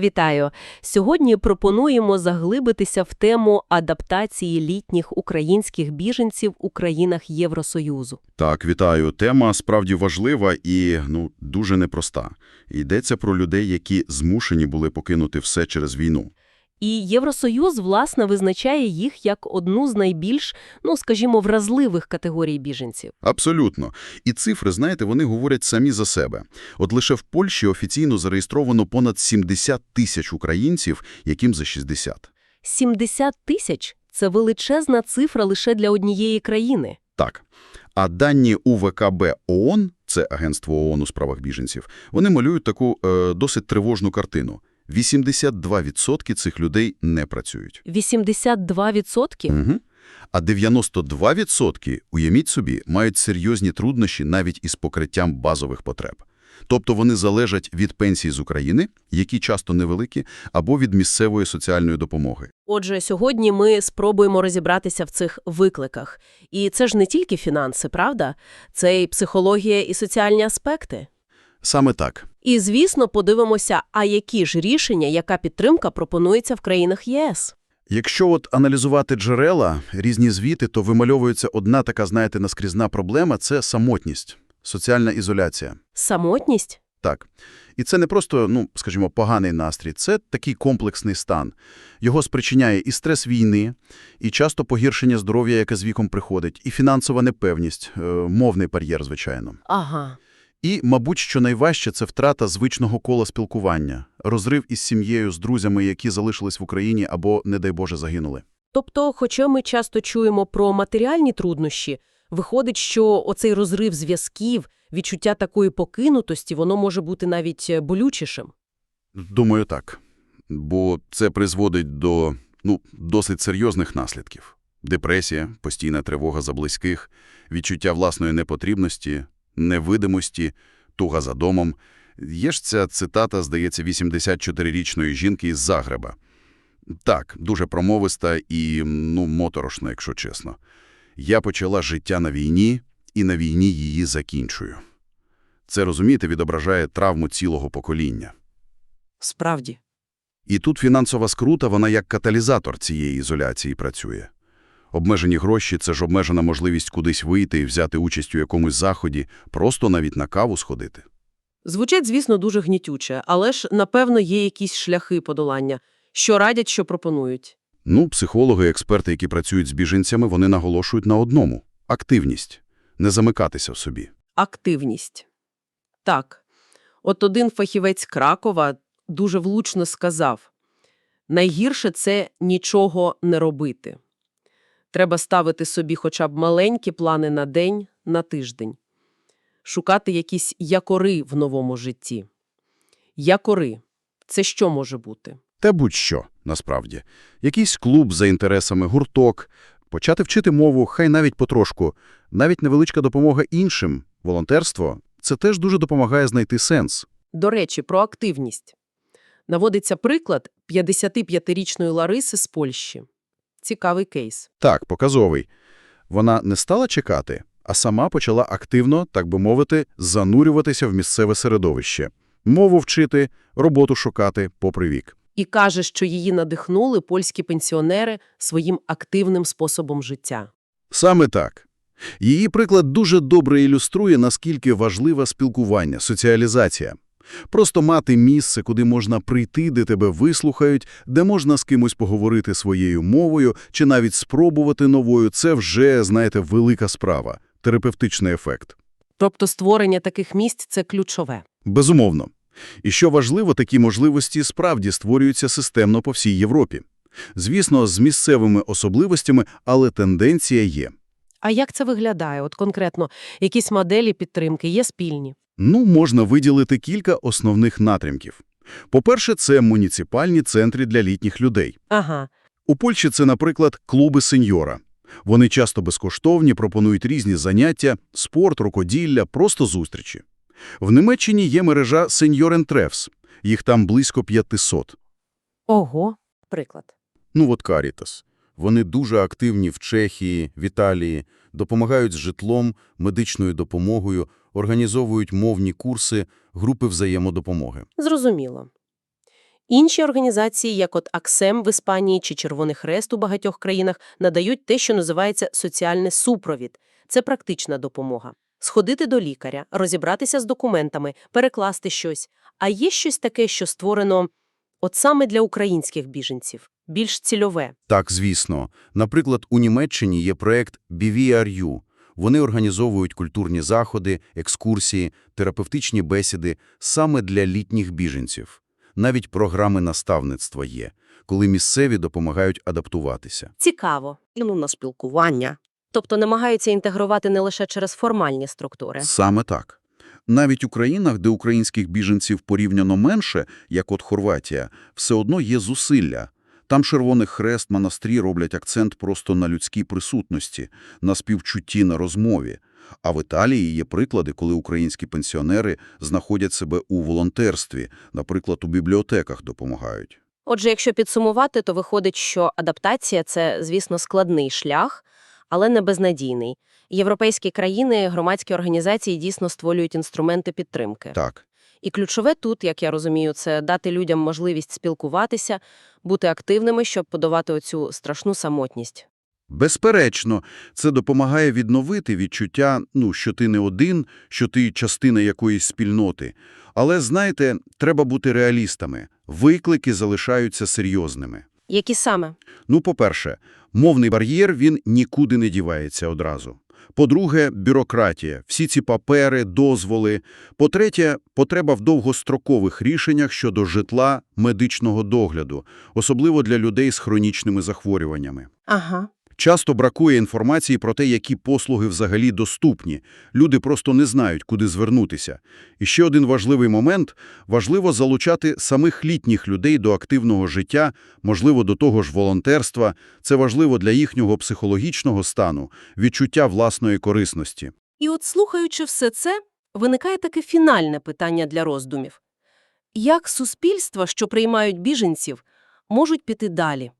Вітаю! Сьогодні пропонуємо заглибитися в тему адаптації літніх українських біженців у країнах Євросоюзу. Так, вітаю. Тема справді важлива і ну дуже непроста. Йдеться про людей, які змушені були покинути все через війну. І Євросоюз, власне, визначає їх як одну з найбільш, ну, скажімо, вразливих категорій біженців. Абсолютно. І цифри, знаєте, вони говорять самі за себе. От лише в Польщі офіційно зареєстровано понад 70 тисяч українців, яким за 60. 70 тисяч – це величезна цифра лише для однієї країни. Так. А дані УВКБ ООН, це Агентство ООН у справах біженців, вони малюють таку е, досить тривожну картину. 82% цих людей не працюють. 82%? Угу. А 92%, уявіть собі, мають серйозні труднощі навіть із покриттям базових потреб. Тобто вони залежать від пенсій з України, які часто невеликі, або від місцевої соціальної допомоги. Отже, сьогодні ми спробуємо розібратися в цих викликах. І це ж не тільки фінанси, правда? Це і психологія, і соціальні аспекти. Саме так. І, звісно, подивимося, а які ж рішення, яка підтримка пропонується в країнах ЄС. Якщо от аналізувати джерела, різні звіти, то вимальовується одна така, знаєте, наскрізна проблема – це самотність, соціальна ізоляція. Самотність? Так. І це не просто, ну, скажімо, поганий настрій, це такий комплексний стан. Його спричиняє і стрес війни, і часто погіршення здоров'я, яке з віком приходить, і фінансова непевність, е, мовний бар'єр, звичайно. Ага. І, мабуть, що найважче – це втрата звичного кола спілкування, розрив із сім'єю, з друзями, які залишились в Україні або, не дай Боже, загинули. Тобто, хоча ми часто чуємо про матеріальні труднощі, виходить, що оцей розрив зв'язків, відчуття такої покинутості, воно може бути навіть болючішим. Думаю, так. Бо це призводить до, ну, досить серйозних наслідків. Депресія, постійна тривога за близьких, відчуття власної непотрібності, невидимості, туга за домом. Є ж ця цитата, здається, 84-річної жінки із Загреба. Так, дуже промовиста і, ну, моторошна, якщо чесно. Я почала життя на війні, і на війні її закінчую. Це, розумієте, відображає травму цілого покоління. Справді. І тут фінансова скрута, вона як каталізатор цієї ізоляції працює. Обмежені гроші – це ж обмежена можливість кудись вийти і взяти участь у якомусь заході, просто навіть на каву сходити. Звучить, звісно, дуже гнітюче, але ж, напевно, є якісь шляхи подолання. Що радять, що пропонують? Ну, психологи, експерти, які працюють з біженцями, вони наголошують на одному – активність. Не замикатися в собі. Активність. Так. От один фахівець Кракова дуже влучно сказав, найгірше – це нічого не робити. Треба ставити собі хоча б маленькі плани на день, на тиждень. Шукати якісь якори в новому житті. Якори – це що може бути? Та будь-що, насправді. Якийсь клуб за інтересами, гурток. Почати вчити мову, хай навіть потрошку. Навіть невеличка допомога іншим, волонтерство – це теж дуже допомагає знайти сенс. До речі, про активність. Наводиться приклад 55-річної Лариси з Польщі. Цікавий кейс. Так, показовий. Вона не стала чекати, а сама почала активно, так би мовити, занурюватися в місцеве середовище. Мову вчити, роботу шукати попри вік. І каже, що її надихнули польські пенсіонери своїм активним способом життя. Саме так. Її приклад дуже добре ілюструє, наскільки важливе спілкування, соціалізація. Просто мати місце, куди можна прийти, де тебе вислухають, де можна з кимось поговорити своєю мовою чи навіть спробувати новою – це вже, знаєте, велика справа, терапевтичний ефект. Тобто створення таких місць – це ключове. Безумовно. І що важливо, такі можливості справді створюються системно по всій Європі. Звісно, з місцевими особливостями, але тенденція є. А як це виглядає? От конкретно, якісь моделі підтримки є спільні? Ну, можна виділити кілька основних напрямків. По-перше, це муніципальні центри для літніх людей. Ага. У Польщі це, наприклад, клуби сеньора. Вони часто безкоштовні, пропонують різні заняття, спорт, рукоділля, просто зустрічі. В Німеччині є мережа Senior Treffs. Їх там близько 500. Ого. Приклад. Ну от Карітас. Вони дуже активні в Чехії, в Італії, допомагають з житлом, медичною допомогою, організовують мовні курси, групи взаємодопомоги. Зрозуміло. Інші організації, як от АКСЕМ в Іспанії чи Червоний Хрест у багатьох країнах, надають те, що називається соціальний супровід. Це практична допомога. Сходити до лікаря, розібратися з документами, перекласти щось. А є щось таке, що створено от саме для українських біженців, більш цільове. Так, звісно. Наприклад, у Німеччині є проект BVRU. Вони організовують культурні заходи, екскурсії, терапевтичні бесіди саме для літніх біженців. Навіть програми наставництва є, коли місцеві допомагають адаптуватися. Цікаво. ну, на спілкування. Тобто намагаються інтегрувати не лише через формальні структури. Саме так. Навіть у країнах, де українських біженців порівняно менше, як от Хорватія, все одно є зусилля. Там Червоний Хрест, монастрі роблять акцент просто на людській присутності, на співчутті, на розмові. А в Італії є приклади, коли українські пенсіонери знаходять себе у волонтерстві, наприклад, у бібліотеках допомагають. Отже, якщо підсумувати, то виходить, що адаптація – це, звісно, складний шлях, але не безнадійний. Європейські країни, громадські організації дійсно створюють інструменти підтримки. Так. І ключове тут, як я розумію, це дати людям можливість спілкуватися, бути активними, щоб подавати оцю страшну самотність. Безперечно, це допомагає відновити відчуття, ну, що ти не один, що ти частина якоїсь спільноти. Але, знаєте, треба бути реалістами. Виклики залишаються серйозними. Які саме? Ну, по-перше, мовний бар'єр, він нікуди не дівається одразу. По-друге, бюрократія, всі ці папери, дозволи. По-третє, потреба в довгострокових рішеннях щодо житла, медичного догляду, особливо для людей з хронічними захворюваннями. Ага. Часто бракує інформації про те, які послуги взагалі доступні. Люди просто не знають, куди звернутися. І ще один важливий момент – важливо залучати самих літніх людей до активного життя, можливо, до того ж волонтерства. Це важливо для їхнього психологічного стану, відчуття власної корисності. І от слухаючи все це, виникає таке фінальне питання для роздумів. Як суспільства, що приймають біженців, можуть піти далі?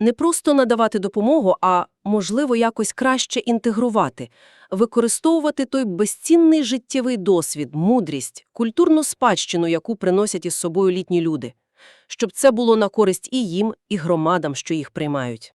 Не просто надавати допомогу, а, можливо, якось краще інтегрувати, використовувати той безцінний життєвий досвід, мудрість, культурну спадщину, яку приносять із собою літні люди, щоб це було на користь і їм, і громадам, що їх приймають.